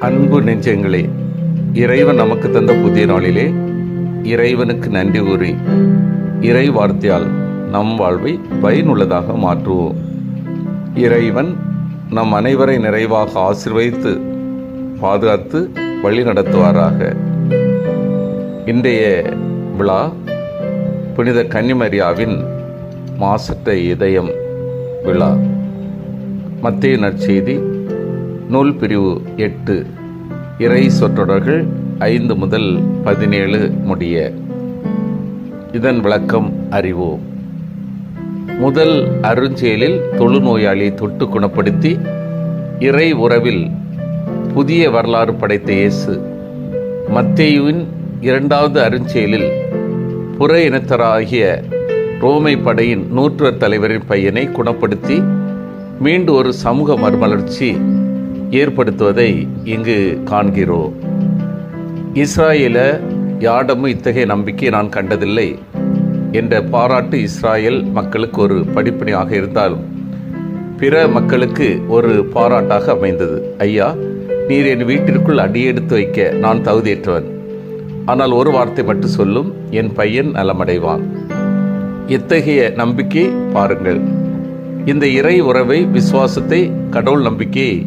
அன்பு நெஞ்சங்களே இறைவன் நமக்கு தந்த புதிய நாளிலே இறைவனுக்கு நன்றி கூறி இறை வார்த்தையால் நம் வாழ்வை பயனுள்ளதாக மாற்றுவோம். இறைவன் நம் அனைவரை நிறைவாக ஆசிர்வதித்து பாதுகாத்து வழி நடத்துவாராக. இன்றைய விழா புனித கன்னிமரியாவின் மாசற்ற இதயம் விழா. மத்திய நற்செய்தி நூல் பிரிவு எட்டு. இறை சொற்றொடர்கள் ஐந்து முதல் பதினேழு முடிய. இதன் விளக்கம் அறிவோம். முதல் அருஞ்செயலில் தொழுநோயாளியை தொட்டு குணப்படுத்தி இறை உறவில் புதிய வரலாறு படைத்த இயேசு. மத்தேயுவின் இரண்டாவது அருஞ்செயலில் புற இனத்தராகிய ரோமை படையின் நூற்றுவர் தலைவரின் பையனை குணப்படுத்தி மீண்டும் ஒரு சமூக மறுமலர்ச்சி ஏற்படுத்துவதை இங்கு காண்கிறோம். இஸ்ராயேல யாடமும் இத்தகைய நம்பிக்கை நான் கண்டதில்லை என்ற பாராட்டு இஸ்ராயல் மக்களுக்கு ஒரு படிப்பினையாக இருந்தாலும் பிற மக்களுக்கு ஒரு பாராட்டாக அமைந்தது. ஐயா நீர் என் வீட்டிற்குள் அடியெடுத்து வைக்க நான் தகுதியற்றவன். ஆனால் ஒரு வார்த்தை மட்டும் சொல்லும் என் பையன் நலமடைவான். இத்தகைய நம்பிக்கை பாருங்கள். இந்த இறை உறவை விசுவாசத்தை கடவுள் நம்பிக்கையை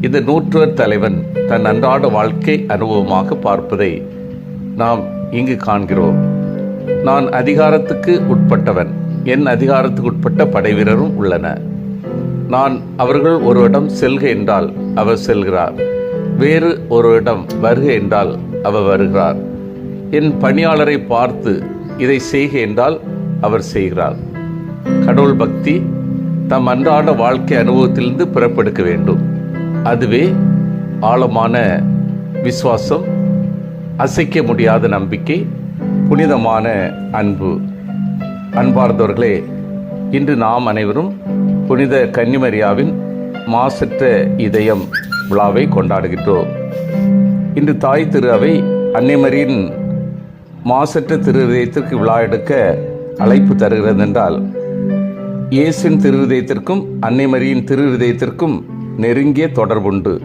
இந்த நூற்றுவர் தலைவன் தன் அன்றாட வாழ்க்கை அனுபவமாக பார்ப்பதை நாம் இங்கு காண்கிறோம். நான் அதிகாரத்துக்கு உட்பட்டவன். என் அதிகாரத்துக்கு உட்பட்ட படைவீரரும் உள்ளன. நான் அவர்கள் ஒரு இடம் செல்க என்றால் அவர் செல்கிறார். வேறு ஒரு இடம் வருக என்றால் அவர் வருகிறார். என் பணியாளரை பார்த்து இதை செய்க என்றால் அவர் செய்கிறார். கடவுள் பக்தி தம் அன்றாட வாழ்க்கை அனுபவத்திலிருந்து பிறப்பெடுக்க வேண்டும். அதுவே ஆழமான விசுவாசம் அசைக்க முடியாத நம்பிக்கை புனிதமான அன்பு. அன்பார்ந்தவர்களே இன்று நாம் அனைவரும் புனித கன்னிமரியாவின் மாசற்ற இதயம் விழாவை கொண்டாடுகின்றோம். இன்று தாய் திரு அவை அன்னைமரியின் மாசற்ற திருவிதயத்திற்கு விழா எடுக்க அழைப்பு தருகிறது என்றால் இயேசின் திருவிதயத்திற்கும் அன்னைமரியின் திருவிதயத்திற்கும் நெருங்கிய தொடர்புண்டு.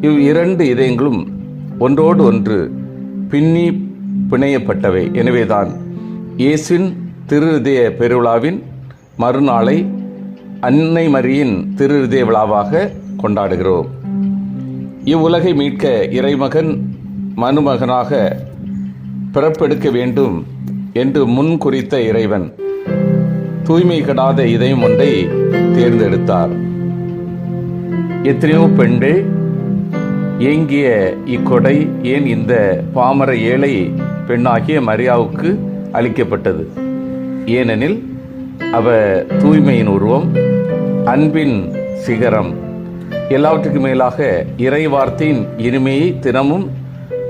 இவ் இரண்டு இதயங்களும் ஒன்றோடு ஒன்று பின்னி பிணையப்பட்டவை. எனவேதான் இயேசின் திருவிதய பெருவிழாவின் மறுநாளை அன்னை மரியின் திருவிதய விழாவாக கொண்டாடுகிறோம். இவ்வுலகை மீட்க இறைமகன் மனுமகனாக பிறப்பெடுக்க வேண்டும் என்று முன் குறித்த இறைவன் தூய்மை கெடாத இதயம் ஒன்றை தேர்ந்தெடுத்தார். எத்தனையோ பெண்கள் ஏங்கிய இக்கொடை ஏன் இந்த பாமர ஏழை பெண்ணாகிய மரியாவுக்கு அளிக்கப்பட்டது? ஏனெனில் அவ தூய்மையின் உருவம் அன்பின் சிகரம் எல்லாவற்றுக்கு மேலாக இறை வார்த்தையின் இனிமையை தினமும்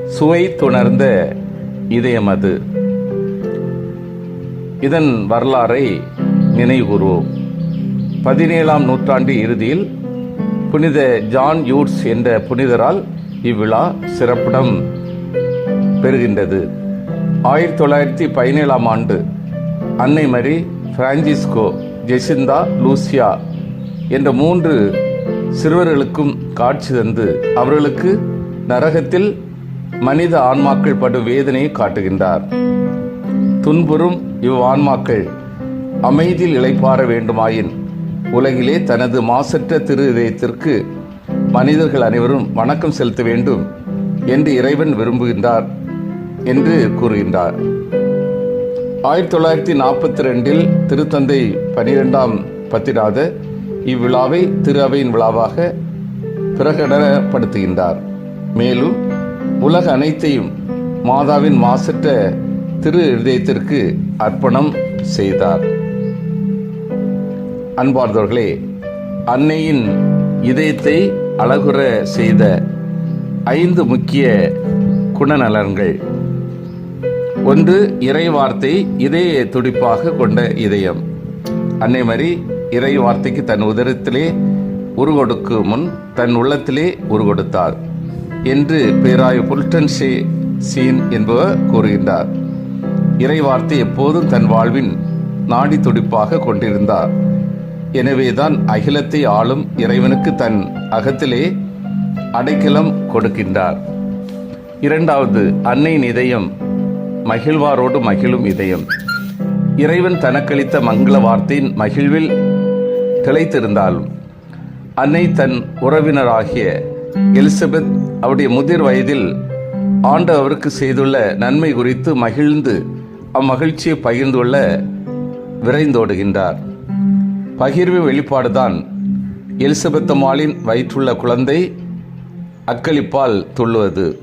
சுவை துணர்ந்த இதயம் அது. இதன் வரலாறை நினைவுகூர்வோம். பதினேழாம் நூற்றாண்டு இறுதியில் புனித ஜான் யூட்ஸ் என்ற புனிதரால் இவ்விழா சிறப்பிடம் பெறுகின்றது. ஆயிரத்தி தொள்ளாயிரத்தி பதினேழாம் ஆண்டு அன்னை மரி பிரான்சிஸ்கோ ஜெசிந்தா லூசியா என்ற மூன்று சிறுவர்களுக்கும் காட்சி தந்து அவர்களுக்கு நரகத்தில் மனித ஆன்மாக்கள் படும் வேதனையை காட்டுகின்றார். துன்புறும் இவ் ஆன்மாக்கள் அமைதியில் இழைப்பார வேண்டுமாயின் உலகிலே தனது மாசற்ற திரு இதயத்திற்கு மனிதர்கள் அனைவரும் வணக்கம் செலுத்த வேண்டும் என்று இறைவன் விரும்புகின்றார் என்று கூறுகின்றார். ஆயிரத்தி தொள்ளாயிரத்தி நாற்பத்தி ரெண்டில் திருத்தந்தை பனிரெண்டாம் பத்திராத இவ்விழாவை திரு அவையின் விழாவாக பிரகடனப்படுத்துகின்றார். மேலும் உலக அனைத்தையும் மாதாவின் மாசற்ற திரு இதயத்திற்கு அர்ப்பணம் செய்தார். அன்பார்ந்தவர்களே அன்னையின் இதயத்தை அழகுற செய்த ஐந்து முக்கிய குணநலன்கள். ஒன்று இறை வார்த்தை இதய துடிப்பாக கொண்ட இதயம். அன்னை மாதிரி இறை வார்த்தைக்கு தன் உதரத்திலே உருகொடுக்கு முன் தன் உள்ளத்திலே உருகொடுத்தார் என்று பேராய் புல்டன் ஷே சீன் என்பவர் கூறுகின்றார். இறை வார்த்தை எப்போதும் தன் வாழ்வின் நாடி துடிப்பாக கொண்டிருந்தார். எனவேதான் அகிலத்தை ஆளும் இறைவனுக்கு தன் அகத்திலே அடைக்கலம் கொடுக்கின்றார். இரண்டாவது அன்னையின் இதயம் மகிழ்வாரோடு மகிழும் இதயம். இறைவன் தனக்களித்த மங்கள வார்த்தையின் மகிழ்வில் திளைத்திருந்தாலும் அன்னை தன் உறவினராகிய எலிசபெத் அவருடைய முதிர் வயதில் ஆண்டவருக்கு செய்துள்ள நன்மை குறித்து மகிழ்ந்து அம்மகிழ்ச்சியை பகிர்ந்து கொள்ள விரைந்தோடுகின்றார். பகிர்வு வெளிப்பாடுதான். எலிசபெத்தம்மாளின் வயிற்றுள்ள குழந்தை அக்களிப்பால் துள்ளுவது.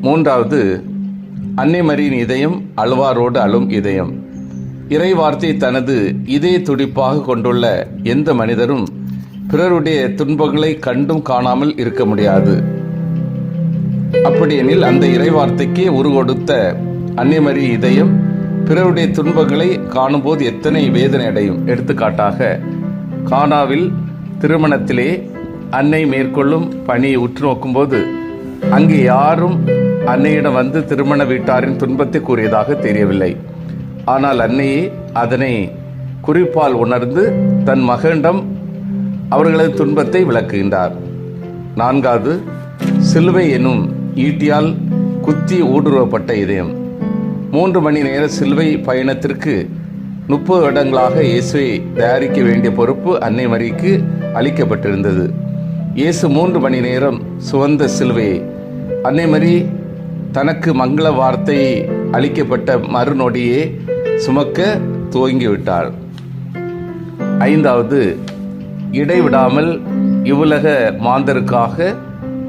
மூன்றாவது அன்னைமரியின் இதயம் அழுவாரோடு அழும் இதயம். இறை வார்த்தை தனது இதய துடிப்பாக கொண்டுள்ள எந்த மனிதரும் பிறருடைய துன்பங்களை கண்டும் காணாமல் இருக்க முடியாது. அப்படியெனில் அந்த இறை வார்த்தைக்கே உருவொடுத்த அன்னை இதயம் பிறருடைய துன்பங்களை காணும்போது எத்தனை வேதனை அடையும்? எடுத்துக்காட்டாக கானாவில் திருமணத்திலே அன்னை மேற்கொள்ளும் பணியை உற்று நோக்கும்போது அங்கே யாரும் அன்னையிடம் வந்து திருமண வீட்டாரின் துன்பத்தை கூறியதாக தெரியவில்லை. ஆனால் அன்னையே அதனை குறிப்பால் உணர்ந்து தன் மகனிடம் அவர்களது துன்பத்தை விளக்குகின்றார். நான்காவது சிலுவை எனும் ஈட்டியால் குத்தி ஊடுருவப்பட்ட இதயம். மூன்று மணி நேர சிலுவை பயணத்திற்கு முப்பது வருடங்களாக இயேசுவை தயாரிக்க வேண்டிய பொறுப்பு அன்னை மரிக்கு அளிக்கப்பட்டிருந்தது. இயேசு மூன்று மணி நேரம் சுவந்த சிலுவையை அன்னை மரி தனக்கு மங்கள வார்த்தை அளிக்கப்பட்ட மறுநொடியே சுமக்க துவங்கிவிட்டாள். ஐந்தாவது இடைவிடாமல் இவ்வுலக மாந்தருக்காக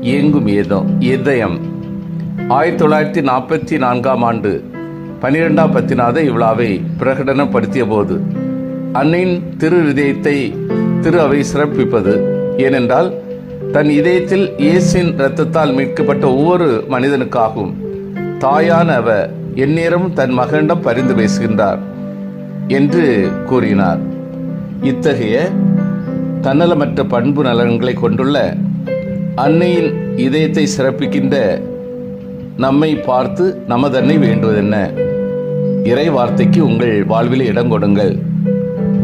இயங்கும் ஏதோ இதயம். ஆயிரத்தி தொள்ளாயிரத்தி நாற்பத்தி நான்காம் ஆண்டு பனிரெண்டாம் பத்தினாத இவ்விழாவை பிரகடனப்படுத்திய போது அன்னையின் திரு இதயத்தை திரு அவை சிறப்பிப்பது ஏனென்றால் தன் இதயத்தில் இயேசின் இரத்தத்தால் மீட்கப்பட்ட ஒவ்வொரு மனிதனுக்காகவும் தாயான அவ எந்நேரம் தன் மகனிடம் பரிந்து பேசுகின்றார் என்று கூறினார். இத்தகைய தன்னலமற்ற பண்பு நலன்களை கொண்டுள்ள அன்னையின் இதயத்தை சிறப்பிக்கின்ற நம்மை பார்த்து நமதன்னை வேண்டுவதென்ன? இறை வார்த்தைக்கு உங்கள் வாழ்வில் இடம் கொடுங்கள்.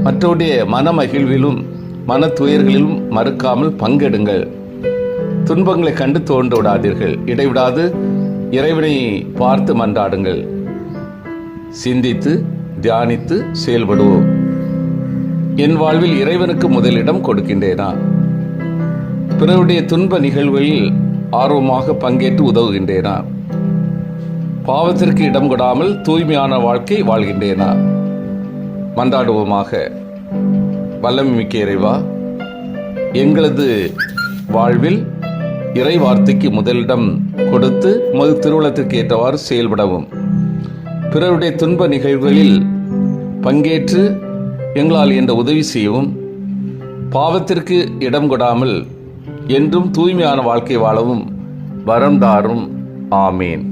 மற்றவருடைய மன மகிழ்விலும் மன துயர்களிலும் மறுக்காமல் பங்கெடுங்கள். துன்பங்களை கண்டு தோன்று விடாதீர்கள் இடைவிடாது இறைவனை பார்த்து மன்றாடுங்கள். சிந்தித்து தியானித்து செயல்படுவோம். என் வாழ்வில் இறைவனுக்கு முதலிடம் கொடுக்கின்றேனா? பிறருடைய துன்ப நிகழ்வுகளில் ஆர்வமாக பங்கேற்று உதவுகின்றேனா? பாவத்திற்கு இடம் கொடாமல் தூய்மையான வாழ்க்கை வாழ்கின்றேனா? மன்றாடுவோமாக. வல்லமை மிக்க இறைவா எங்களது வாழ்வில் இறை வார்த்தைக்கு முதலிடம் கொடுத்து மது திருவிழத்திற்கு ஏற்றவாறு செயல்படவும். பிறருடைய துன்ப நிகழ்வுகளில் பங்கேற்று எங்களால் என்ற உதவி செய்யவும். பாவத்திற்கு இடம் கொடாமல் என்றும் தூய்மையான வாழ்க்கை வாழவும். வரம் தாரும். ஆமேன்.